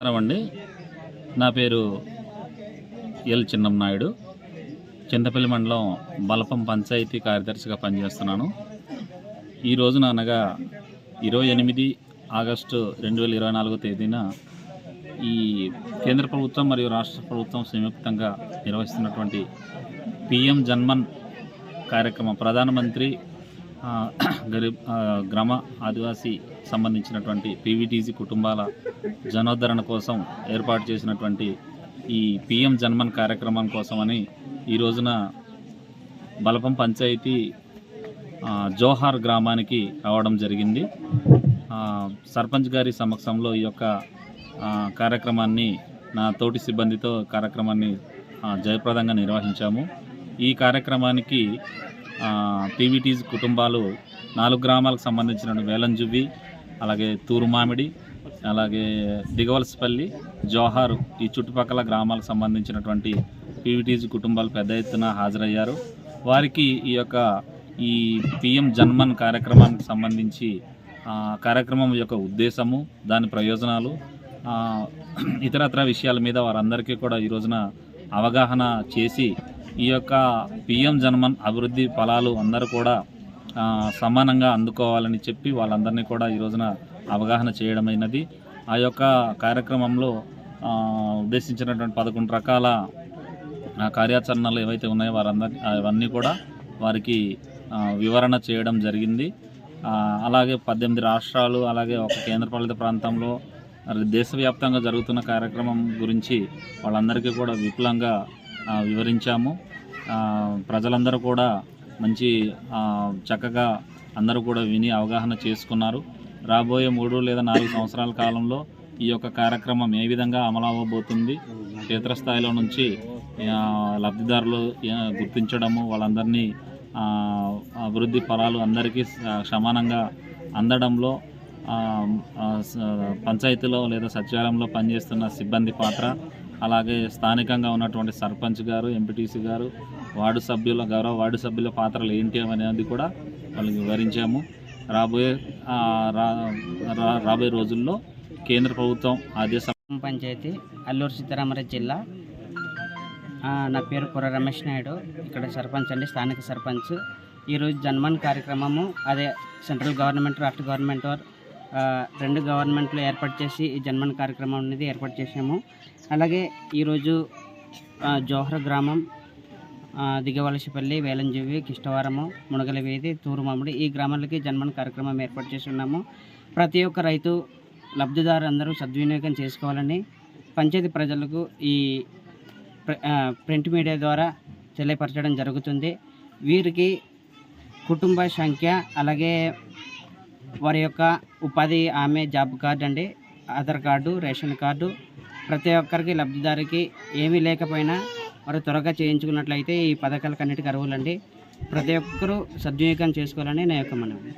నమస్కారం అండి నా పేరు ఎల్ చిన్నం నాయుడు చింతపల్లి మండలం బలపం పంచాయతీ కార్యదర్శిగా పనిచేస్తున్నాను. ఈ అనగా ఇరవై ఎనిమిది ఆగస్టు రెండు వేల ఇరవై నాలుగో తేదీన ఈ కేంద్ర ప్రభుత్వం మరియు రాష్ట్ర ప్రభుత్వం సంయుక్తంగా నిర్వహిస్తున్నటువంటి పిఎం జన్మన్ కార్యక్రమం ప్రధానమంత్రి గరీబ్ గ్రామ ఆదివాసీ సంబంధించినటువంటి పీవీటీసీ కుటుంబాల జనోద్ధరణ కోసం ఏర్పాటు చేసినటువంటి ఈ పిఎం జన్మన్ కార్యక్రమం కోసమని ఈ రోజున బలపం పంచాయతీ జోహార్ గ్రామానికి రావడం జరిగింది. సర్పంచ్ గారి సమక్షంలో ఈ యొక్క కార్యక్రమాన్ని నా తోటి సిబ్బందితో కార్యక్రమాన్ని జయప్రదంగా నిర్వహించాము. ఈ కార్యక్రమానికి పీవీటీస్ కుటుంబాలు నాలుగు గ్రామాలకు సంబంధించిన వేలంజువ్వి అలాగే తూరుమామిడి అలాగే దిగవలసపల్లి జోహారు ఈ చుట్టుపక్కల గ్రామాలకు సంబంధించినటువంటి పీవీటీస్ కుటుంబాలు పెద్ద ఎత్తున హాజరయ్యారు. వారికి ఈ యొక్క ఈ పిఎం జన్మన్ కార్యక్రమానికి సంబంధించి కార్యక్రమం యొక్క ఉద్దేశము దాని ప్రయోజనాలు ఇతరత్ర విషయాల మీద వారందరికీ కూడా ఈ రోజున అవగాహన చేసి ఈ యొక్క పిఎం జన్మన్ అభివృద్ధి ఫలాలు అందరూ కూడా సమానంగా అందుకోవాలని చెప్పి వాళ్ళందరినీ కూడా ఈ రోజున అవగాహన చేయడమైనది ఆ యొక్క కార్యక్రమంలో ఉద్దేశించినటువంటి పదకొండు రకాల కార్యాచరణలు ఏవైతే ఉన్నాయో వారందరి అవన్నీ కూడా వారికి వివరణ చేయడం జరిగింది. అలాగే పద్దెనిమిది రాష్ట్రాలు అలాగే ఒక కేంద్రపాలిత ప్రాంతంలో దేశవ్యాప్తంగా జరుగుతున్న కార్యక్రమం గురించి వాళ్ళందరికీ కూడా విపులంగా వివరించాము. ప్రజలందరూ కూడా మంచి చక్కగా అందరూ కూడా విని అవగాహన చేసుకున్నారు. రాబోయే మూడు లేదా నాలుగు సంవత్సరాల కాలంలో ఈ యొక్క కార్యక్రమం ఏ విధంగా అమలు అవ్వబోతుంది క్షేత్రస్థాయిలో నుంచి లబ్ధిదారులు గుర్తించడము వాళ్ళందరినీ అభివృద్ధి ఫలాలు అందరికీ సమానంగా అందడంలో స- పంచాయతీలో లేదా సచివాలయంలో పనిచేస్తున్న సిబ్బంది పాత్ర అలాగే స్థానికంగా ఉన్నటువంటి సర్పంచ్ గారు ఎంపీటీసీ గారు వార్డు సభ్యుల గౌరవ వార్డు సభ్యుల పాత్రలు ఏంటి అనేది కూడా వాళ్ళకి వివరించాము. రాబోయే రా రా- రాబోయే రోజుల్లో కేంద్ర ప్రభుత్వం ఆదేశ పంచాయతీ అల్లూరు సీతారామరాజు జిల్లా. నా పేరు కుర్ర రమేష్ నాయుడు. ఇక్కడ సర్పంచ్ అండి స్థానిక సర్పంచ్. ఈరోజు జన్మన్ కార్యక్రమము అదే సెంట్రల్ గవర్నమెంట్ రాష్ట్ర గవర్నమెంట్ వారు రెండు గవర్నమెంట్లు ఏర్పాటు చేసి ఈ జన్మన్ కార్యక్రమం అనేది ఏర్పాటు చేసాము అలాగే ఈరోజు జోహర్ గ్రామం దిగవలసిపల్లి వేలంజీవి కిష్టవరము మునగల తూరుమామిడి ఈ గ్రామాలకి జన్మన్ కార్యక్రమం ఏర్పాటు చేసి ఉన్నాము. ప్రతి ఒక్క రైతు లబ్ధిదారు అందరూ సద్వినియోగం చేసుకోవాలని పంచాయతీ ప్రజలకు ఈ ప్రింట్ మీడియా ద్వారా తెలియపరచడం జరుగుతుంది. వీరికి కుటుంబ సంఖ్య అలాగే వారి యొక్క ఉపాధి ఆమె జాబ్ కార్డు అండి ఆధార్ కార్డు రేషన్ కార్డు. ప్రతి ఒక్కరికి లబ్ధిదారికి ఏమీ లేకపోయినా వారు త్వరగా చేయించుకున్నట్లయితే ఈ పథకాలకు అన్నిటికీ అర్హులండి. ప్రతి ఒక్కరూ సద్వినియోగం చేసుకోవాలని నా యొక్క మనవి.